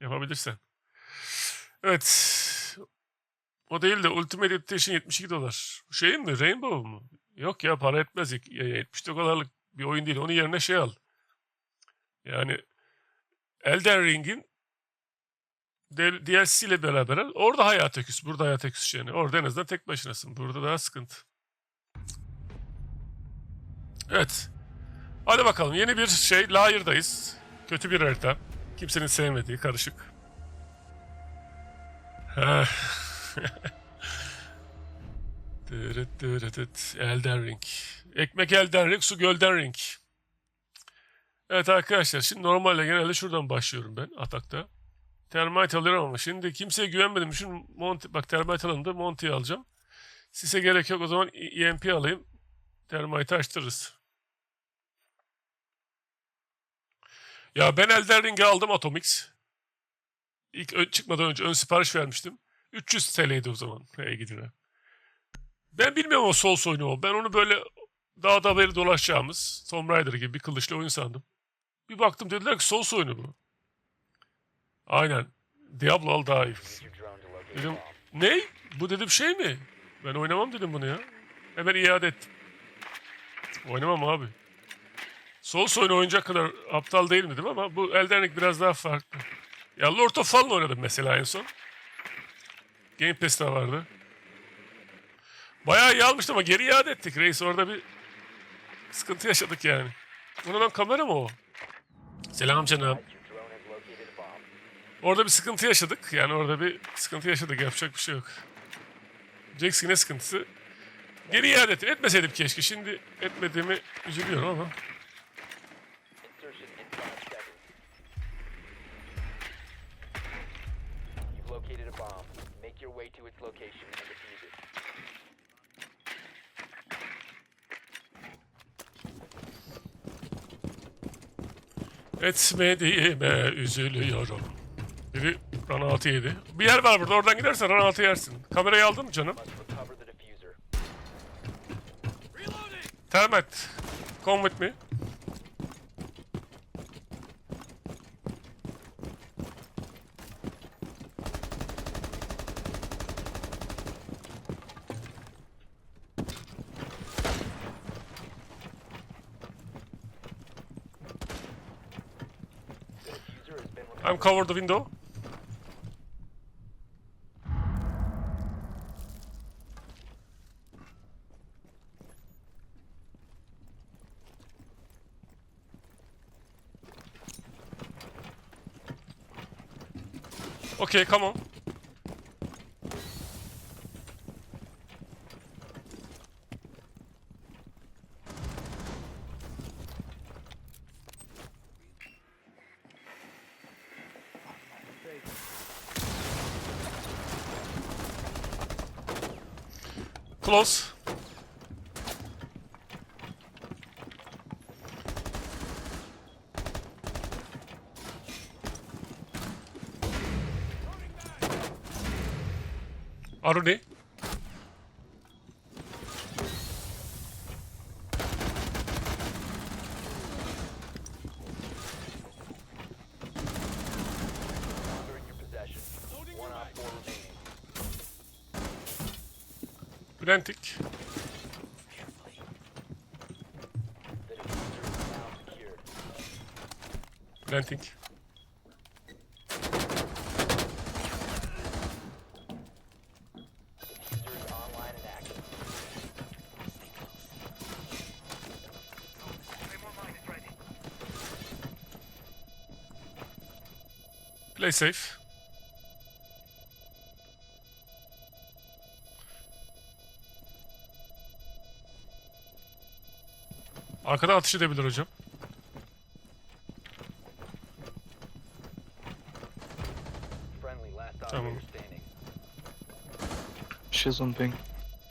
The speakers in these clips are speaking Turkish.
Yapabilirsen. Evet. O değil de Ultimate Edition 72 dolar. Şey mi? Rainbow mu? Yok ya para etmez. Ya 70 dolarlık bir oyun değil. Onun yerine şey al. Yani Elden Ring'in DLC ile beraber. Orada hayata küs. Burada hayata küs yani. Orada en azından tek başınasın. Burada daha sıkıntı. Evet. Hadi bakalım. Yeni bir şey. Liar'dayız. Kötü bir harita. Kimsenin sevmediği. Karışık. Dırıt dırıt Elden Ring. Ekmek Elden Ring, su Gölden Ring. Evet arkadaşlar şimdi normalde genelde şuradan başlıyorum ben atakta. Termite alıyorum ama şimdi kimseye güvenmedim. Şimdi Monty, bak termite alındı. Monty'yi alacağım. Size gerek yok o zaman EMP alayım. Termite açtırırız. Ya ben Elden Ring'i aldım Atomix. İlk ön, çıkmadan önce ön sipariş vermiştim. 300 TL'ydi o zaman. Hey gidine. Ben bilmiyorum o Souls oyunu o. Ben onu böyle dağda beri dolaşacağımız Tomb Raider gibi bir kılıçlı oyun sandım. Bir baktım dediler ki Souls oyunu bu. Aynen. Diablo al daha iyi. Dedim ne? Bu dedim şey mi? Ben oynamam dedim bunu ya. Hemen iade ettim. Oynamam abi. Souls oyunu oynayacak kadar aptal değilim dedim ama bu Elden biraz daha farklı. Ya Lord of Fallen oynadım mesela en son. Game Pass'te vardı. Bayağı iyi almıştım ama geri iade ettik reis. Orada bir sıkıntı yaşadık yani. Bunu ben kamera mı o? Selam canım. Orada bir sıkıntı yaşadık. Yani orada bir sıkıntı yaşadık. Yapacak bir şey yok. Jackson ne sıkıntısı? Geri iade ettim. Etmeseydim keşke. Şimdi etmediğimi üzülüyorum ama. Location defuse it. Etmediğime üzülüyorum. Biri ranatı yedi. Bir yer var burada. Oradan gidersen ranatı yersin. Kamerayı aldın mı canım? Termet. Come with me. I'm cover the window. Okay, come on. Close. Aruni. Play safe. Arkadan atış edebilir hocam. Tamam. She's on ping.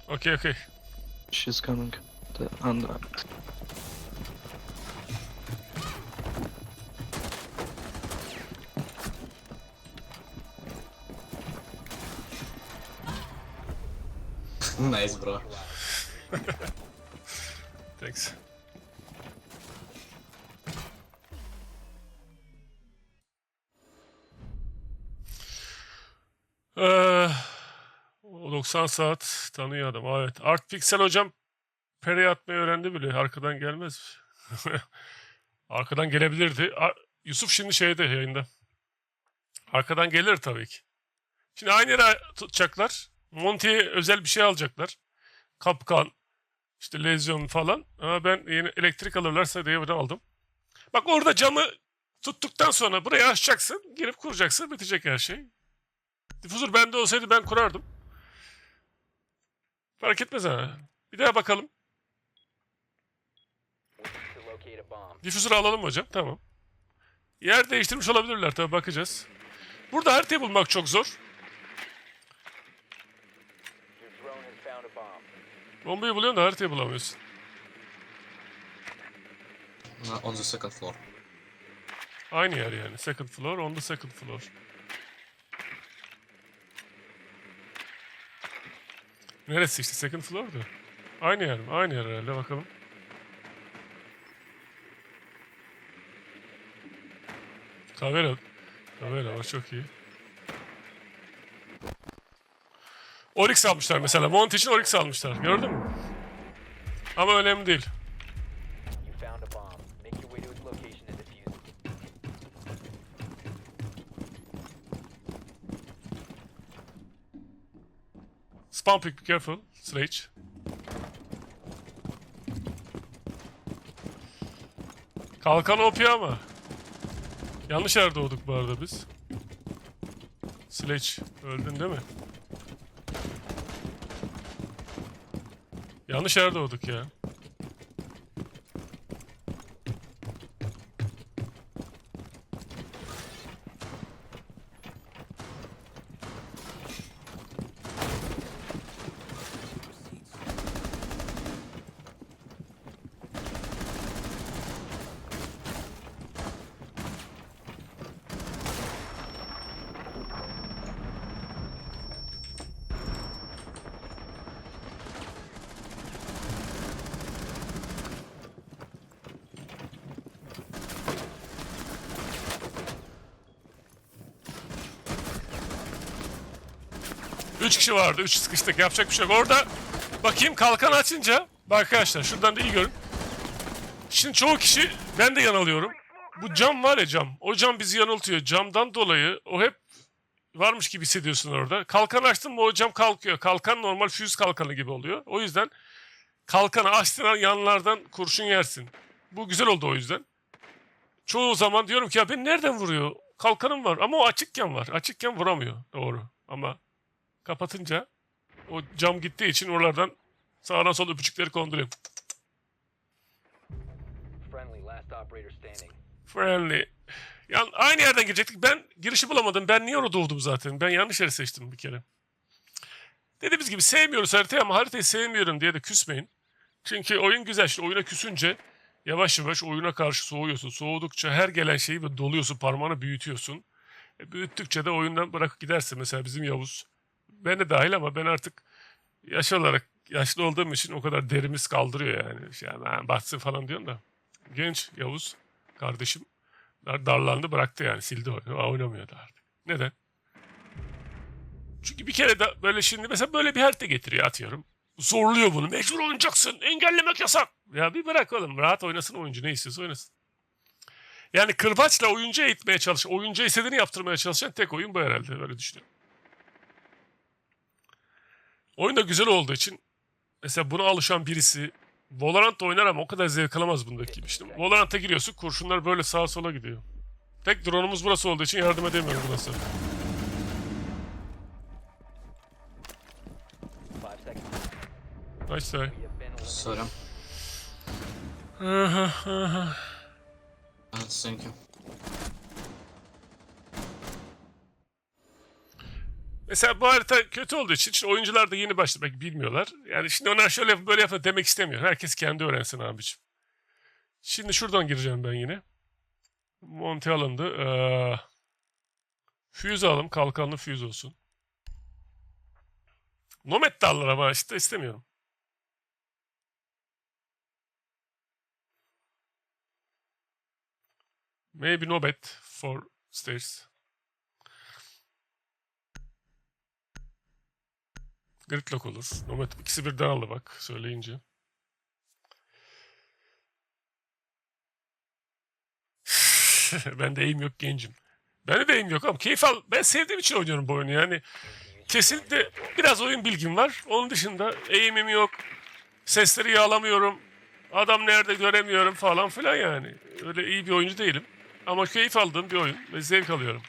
Okey okey. She's coming. The, and Nice bro. Thanks. Ee, 90 saat tanıyor adam. Evet. Art Pixel hocam pere atmayı öğrendi bile. Arkadan gelmez. Arkadan gelebilirdi. Ar Yusuf şimdi şeyde yayında. Arkadan gelir tabii ki. Şimdi aynı yere tutacaklar. Monty'ye özel bir şey alacaklar. Kapkan, işte lezyon falan. Ama ben yeni elektrik alırlarsa diye de aldım. Bak orada camı tuttuktan sonra buraya açacaksın. Girip kuracaksın. Bitecek her şey. Difuzör bende olsaydı ben kurardım. Fark etmez ha. Bir daha bakalım. Difüzörü alalım hocam. Tamam. Yer değiştirmiş olabilirler tabii bakacağız. Burada haritayı bulmak çok zor. Bombayı buluyorsun da haritayı bulamıyorsun. Uh, on the second floor. Aynı yer yani. Second floor, on the second floor. Neresi işte second floor'du. Aynı yer mi? Aynı yer herhalde bakalım. Tavera. Tavera var çok iyi. Oryx almışlar mesela. Mont için Oryx almışlar. Gördün mü? Ama önemli değil. Spawn pick, be careful. Sledge. Kalkan OP ama. Yanlış yerde doğduk bu arada biz. Sledge, öldün değil mi? Yanlış yerde doğduk ya. Üç kişi vardı. Üç sıkıştık. Yapacak bir şey yok. Orada bakayım kalkan açınca bak arkadaşlar şuradan da iyi görün. Şimdi çoğu kişi ben de yanılıyorum. Bu cam var ya cam. O cam bizi yanıltıyor. Camdan dolayı o hep varmış gibi hissediyorsun orada. Kalkan açtın mı o cam kalkıyor. Kalkan normal füz kalkanı gibi oluyor. O yüzden kalkanı açtığın yanlardan kurşun yersin. Bu güzel oldu o yüzden. Çoğu zaman diyorum ki ya ben nereden vuruyor? Kalkanım var ama o açıkken var. Açıkken vuramıyor. Doğru. Ama kapatınca o cam gittiği için oralardan sağdan sola öpücükleri konduruyor. Friendly. Yani aynı yerden girecektik. Ben girişi bulamadım. Ben niye orada doğdum zaten? Ben yanlış yeri seçtim bir kere. Dediğimiz gibi sevmiyoruz haritayı ama haritayı sevmiyorum diye de küsmeyin. Çünkü oyun güzel. İşte oyuna küsünce yavaş yavaş oyuna karşı soğuyorsun. Soğudukça her gelen şeyi doluyorsun. Parmağını büyütüyorsun. E, büyüttükçe de oyundan bırakıp gidersin. Mesela bizim Yavuz. Ben de dahil ama ben artık yaş olarak yaşlı olduğum için o kadar derimiz kaldırıyor yani. Şey, yani batsın falan diyorsun da. Genç Yavuz kardeşim dar- darlandı bıraktı yani sildi oyunu. Oynamıyordu artık. Neden? Çünkü bir kere de böyle şimdi mesela böyle bir harita getiriyor atıyorum. Zorluyor bunu. Mecbur oynayacaksın. Engellemek yasak. Ya bir bırak oğlum. Rahat oynasın oyuncu. Ne istiyorsa oynasın. Yani kırbaçla oyuncu eğitmeye çalış. Oyuncu istediğini yaptırmaya çalışan tek oyun bu herhalde. Böyle düşünüyorum. Oyun da güzel olduğu için mesela buna alışan birisi Valorant oynar ama o kadar zevk alamaz bundaki gibi. İşte Valorant'a giriyorsun kurşunlar böyle sağa sola gidiyor. Tek drone'umuz burası olduğu için yardım edemiyorum burası. Nice try. Sorry. Aha, aha. Uh, thank you. Mesela bu harita kötü olduğu için şimdi oyuncular da yeni başladı belki bilmiyorlar. Yani şimdi ona şöyle böyle yapın demek istemiyor. Herkes kendi öğrensin abiciğim. Şimdi şuradan gireceğim ben yine. Monte alındı. Ee, füze alalım. Kalkanlı füze olsun. Nomad alır ama işte istemiyorum. Maybe Nomad for stairs. Gridlock olur. Nomad ikisi birden aldı bak söyleyince. ben de aim yok gencim. Ben de aim yok ama keyif al. Ben sevdiğim için oynuyorum bu oyunu yani. Kesinlikle biraz oyun bilgim var. Onun dışında aim'im yok. Sesleri iyi alamıyorum. Adam nerede göremiyorum falan filan yani. Öyle iyi bir oyuncu değilim. Ama keyif aldığım bir oyun ve zevk alıyorum.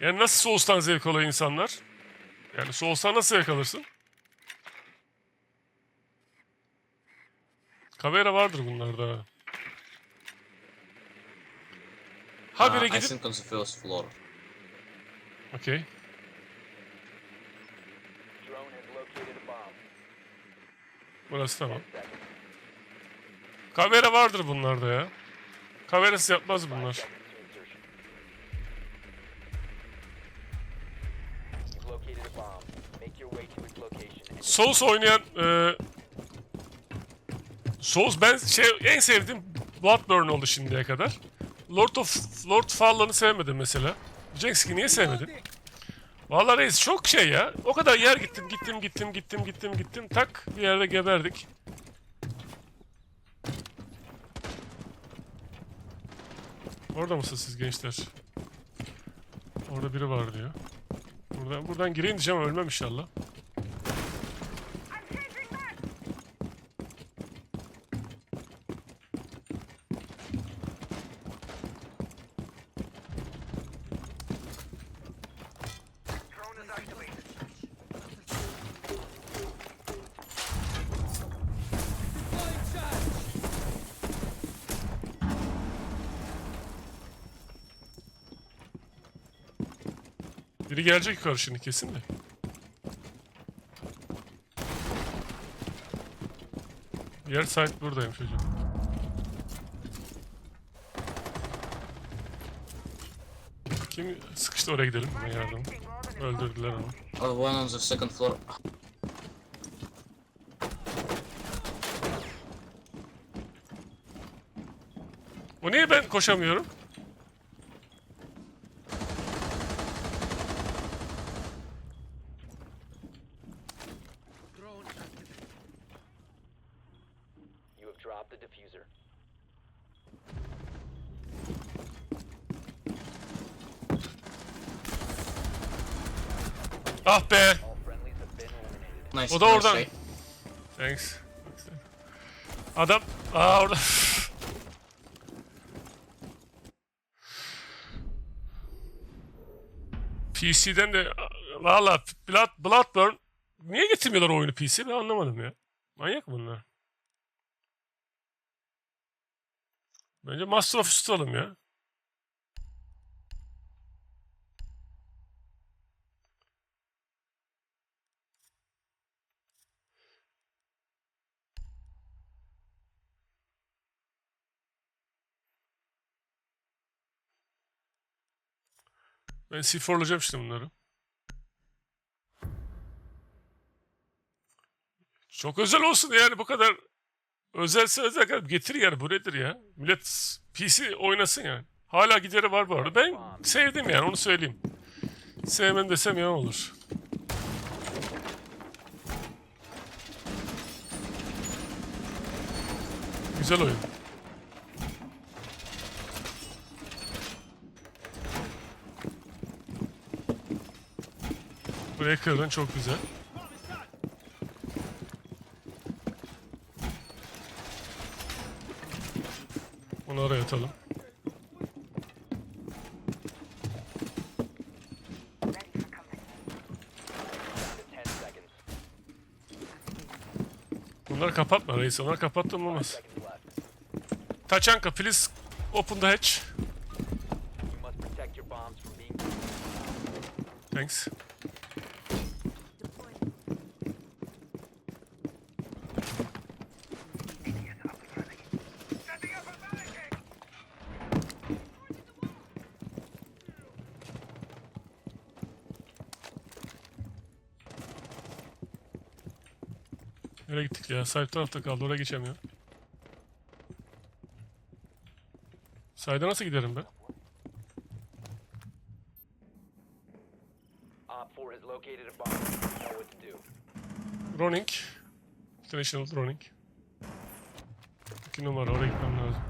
Yani nasıl Souls'tan zevk alıyor insanlar? Yani Souls'tan nasıl zevk alırsın? Kamera vardır bunlarda. Habire Uh, I gidip... think on the first floor. Bomb. Burası tamam. Kamera vardır bunlarda ya. Kamerası yapmaz bunlar. Souls oynayan e, Souls ben şey en sevdiğim Bloodborne oldu şimdiye kadar. Lord of Lord Fallen'ı sevmedim mesela. Diyeceksin ki niye sevmedin? Vallahi reis çok şey ya. O kadar yer gittim gittim gittim gittim gittim gittim tak bir yerde geberdik. Orada mısınız siz gençler? Orada biri var diyor. Buradan, buradan gireyim diyeceğim ölmem inşallah. Biri gelecek yukarı şimdi kesin de. Yer site buradayım çocuğum. Kim sıkıştı oraya gidelim buna yardım. Öldürdüler onu. Oh, one on the second floor. O niye ben koşamıyorum? Nice. O da oradan. try. Thanks. Adam... Aa orada... PC'den de valla Blood, Bloodborne niye getirmiyorlar oyunu PC ben anlamadım ya. Manyak bunlar. Bence Master of tutalım ya. Ben siforlayacağım işte bunları. Çok özel olsun yani bu kadar özelse özel getir yani bu nedir ya? Millet PC oynasın yani. Hala gideri var bu arada. Ben sevdim yani onu söyleyeyim. Sevmem desem yalan olur. Güzel oyun. Buraya çok güzel. Onu araya atalım. Bunları kapatma reis. Onları kapattım olmaz. Tachanka please open the hatch. Thanks. Nereye gittik ya? Sahip tarafta kaldı. Oraya geçemiyor. Sayda nasıl giderim ben? Op 4 has located a bomb. You know what to do. Roning. International Roning. İki numara oraya gitmem lazım.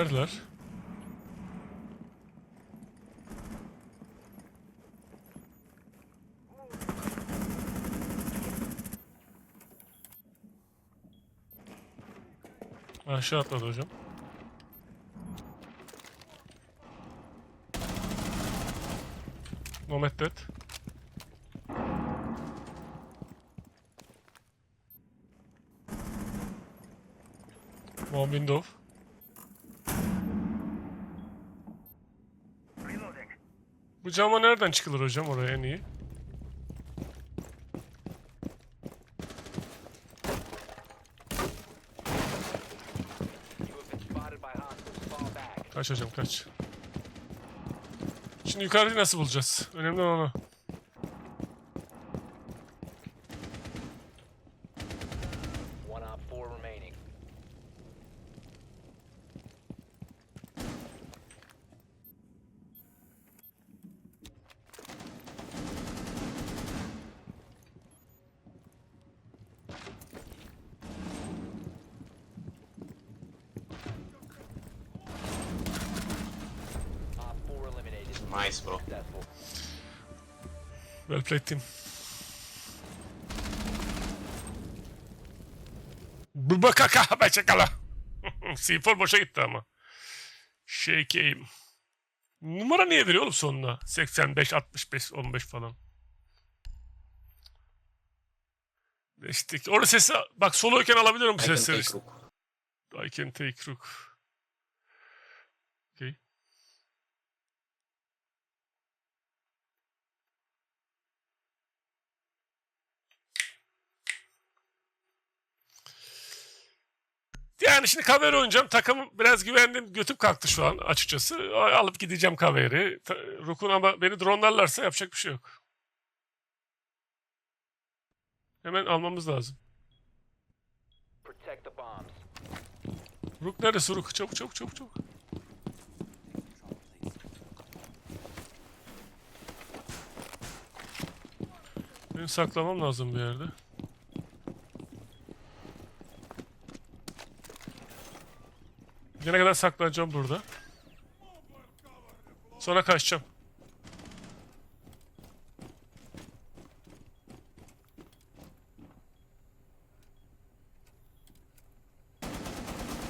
Neredeler? Aşağı atladı hocam. Nomad dead. One window. Bu cama nereden çıkılır hocam oraya en iyi? Kaç hocam kaç. Şimdi yukarıyı nasıl bulacağız? Önemli olan o. One op four remaining. Op four eliminated. Nice, bro. Successful. Played team. Bubakaka beçekala. C4 boşa gitti ama. Shake'im. Numara niye veriyor oğlum sonuna? 85, 65, 15 falan. İşte orada sesi bak soloyken alabiliyorum bu sesleri. I can take rook. Okay. Yani şimdi Kaveri oynayacağım. Takım biraz güvendim. Götüm kalktı şu an açıkçası. Alıp gideceğim Kaveri. Rook'un ama beni dronlarlarsa yapacak bir şey yok. Hemen almamız lazım. Rook neresi Rook? Çabuk çabuk çabuk çabuk. Benim saklamam lazım bir yerde. Gene kadar saklanacağım burada. Sonra kaçacağım.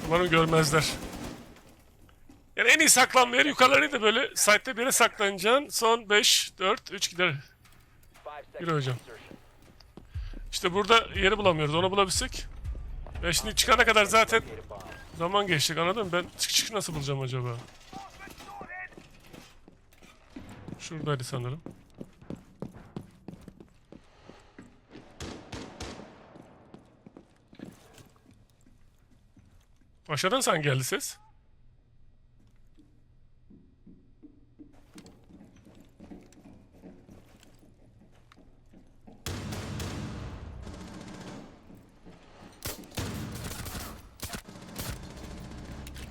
Umarım görmezler. Yani en iyi saklanma yeri yukarıları da böyle site'de bir yere saklanacaksın. Son 5, 4, 3 gider. Yürü hocam. İşte burada yeri bulamıyoruz. Onu bulabilsek. Ya şimdi çıkana kadar zaten. Zaman geçecek anladın mı? Ben çık çık nasıl bulacağım acaba? Şuradaydı sanırım. Aşağıdan sen geldi ses.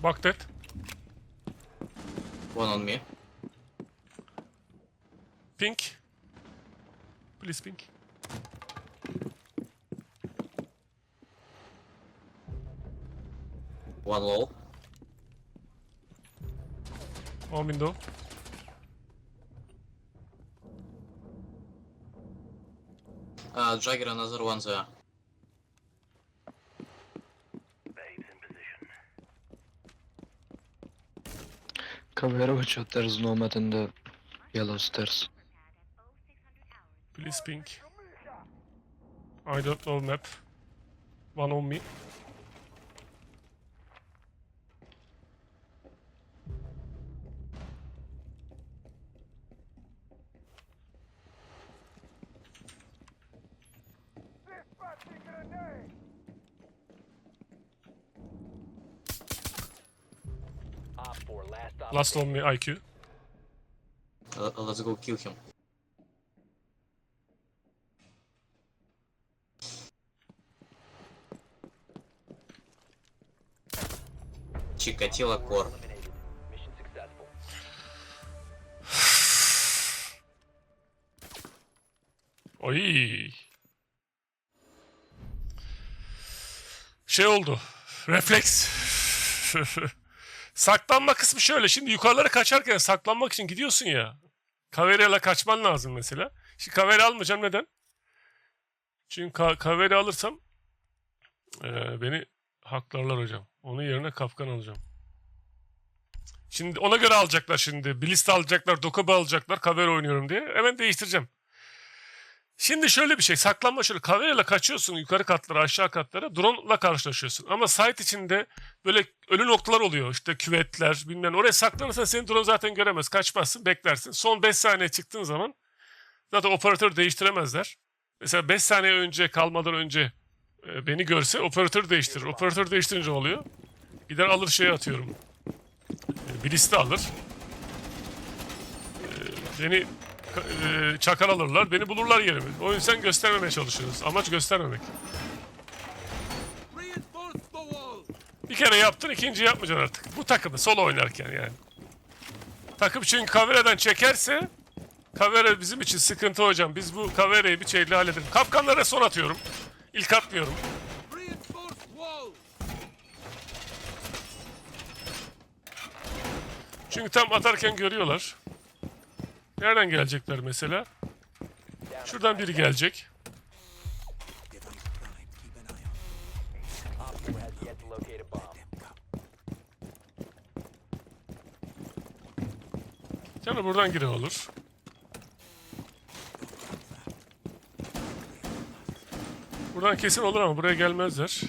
Bak that. One on me. Pink. Please pink. One low. On window. Uh, Jagger, another one there. Kaveri watch out, there's nomad in the yellow stairs. Please pink. I don't know map. One on me. Nasıl olmuyor IQ? Uh, let's go kill him. Чикатило корм. Oy. Şey oldu. Refleks. Saklanma kısmı şöyle. Şimdi yukarılara kaçarken saklanmak için gidiyorsun ya. Kaverya'la kaçman lazım mesela. Şimdi kaveri almayacağım. Neden? Çünkü ka- kaveri alırsam eee, beni haklarlar hocam. Onun yerine kapkan alacağım. Şimdi ona göre alacaklar şimdi. Blista alacaklar, Dokaba alacaklar. Kaveri oynuyorum diye. Hemen değiştireceğim. Şimdi şöyle bir şey. Saklanma şöyle. Kamerayla kaçıyorsun yukarı katlara, aşağı katlara. Drone'la karşılaşıyorsun. Ama site içinde böyle ölü noktalar oluyor. İşte küvetler, bilmem. Oraya saklanırsan senin drone zaten göremez. Kaçmazsın, beklersin. Son 5 saniye çıktığın zaman zaten operatör değiştiremezler. Mesela 5 saniye önce kalmadan önce e, beni görse operatör değiştirir. Operatör değiştirince oluyor. Gider alır şeyi atıyorum. E, bir liste alır. E, beni e, çakar alırlar. Beni bulurlar yerimi. O yüzden göstermemeye çalışıyoruz. Amaç göstermemek. Bir kere yaptın ikinci yapmayacaksın artık. Bu takımı solo oynarken yani. Takım çünkü kamereden çekerse kamera bizim için sıkıntı hocam. Biz bu kamerayı bir şeyle halledelim. Kapkanlara son atıyorum. İlk atmıyorum. Çünkü tam atarken görüyorlar. Nereden gelecekler mesela? Şuradan biri gelecek. Op 4 has yet to locate a bomb. Yani buradan giren olur. Buradan kesin olur ama buraya gelmezler.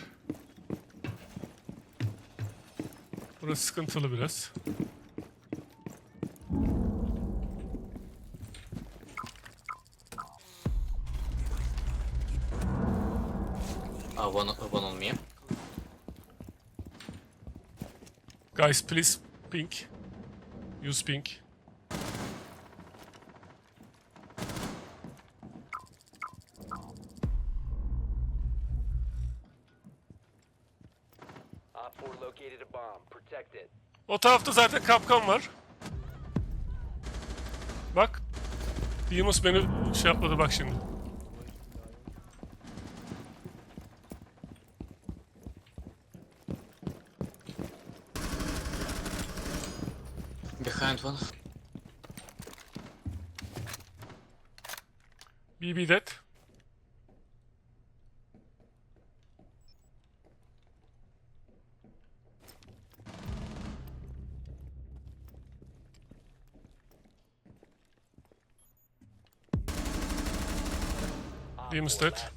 Burası sıkıntılı biraz. Uh, one, one on me. Guys please pink. Use pink. Op 4 located a bomb. Protect it. O tarafta zaten kapkan var. Bak. Yunus beni şey yapmadı bak şimdi. Behind one. BB dead. Op Beam is 4 dead.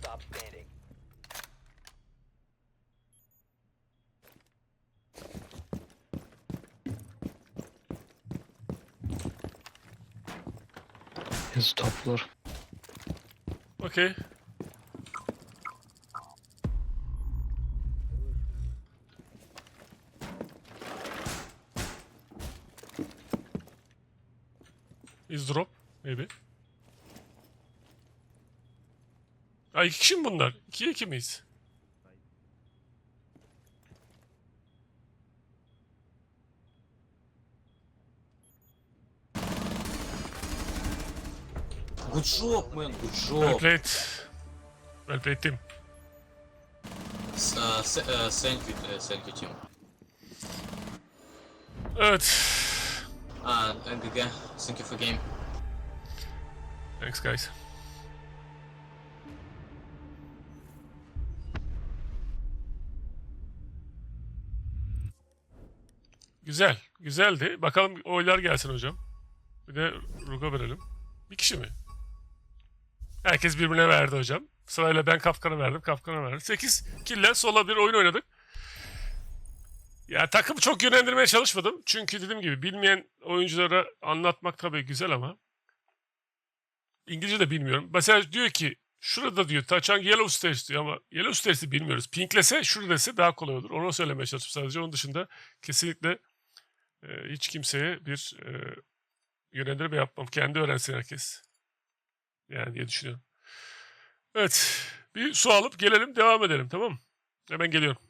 Floor. Okey. Is drop maybe. Ay iki kişi mi bunlar? İkiye iki miyiz? Good job, man. Good Well job. played. Well played team. S- uh, s- uh, thank you, uh, thank you, team. Evet. Uh, GG, thank you for game. Thanks guys. Güzel. Güzeldi. Bakalım oylar gelsin hocam. Bir de Ruga verelim. Bir kişi mi? Herkes birbirine verdi hocam. Sırayla ben Kafkan'a verdim. Kafkan'a verdim. 8 kille sola bir oyun oynadık. Ya takımı çok yönlendirmeye çalışmadım. Çünkü dediğim gibi bilmeyen oyunculara anlatmak tabii güzel ama İngilizce de bilmiyorum. Mesela diyor ki şurada diyor Taçang Yellow Stairs diyor ama Yellow Stairs'i bilmiyoruz. Pinklese şurada dese daha kolay olur. Onu söylemeye çalıştım sadece. Onun dışında kesinlikle e, hiç kimseye bir e, yönlendirme yapmam. Kendi öğrensin herkes. Yani diye düşünüyorum. Evet. Bir su alıp gelelim devam edelim tamam mı? Hemen geliyorum.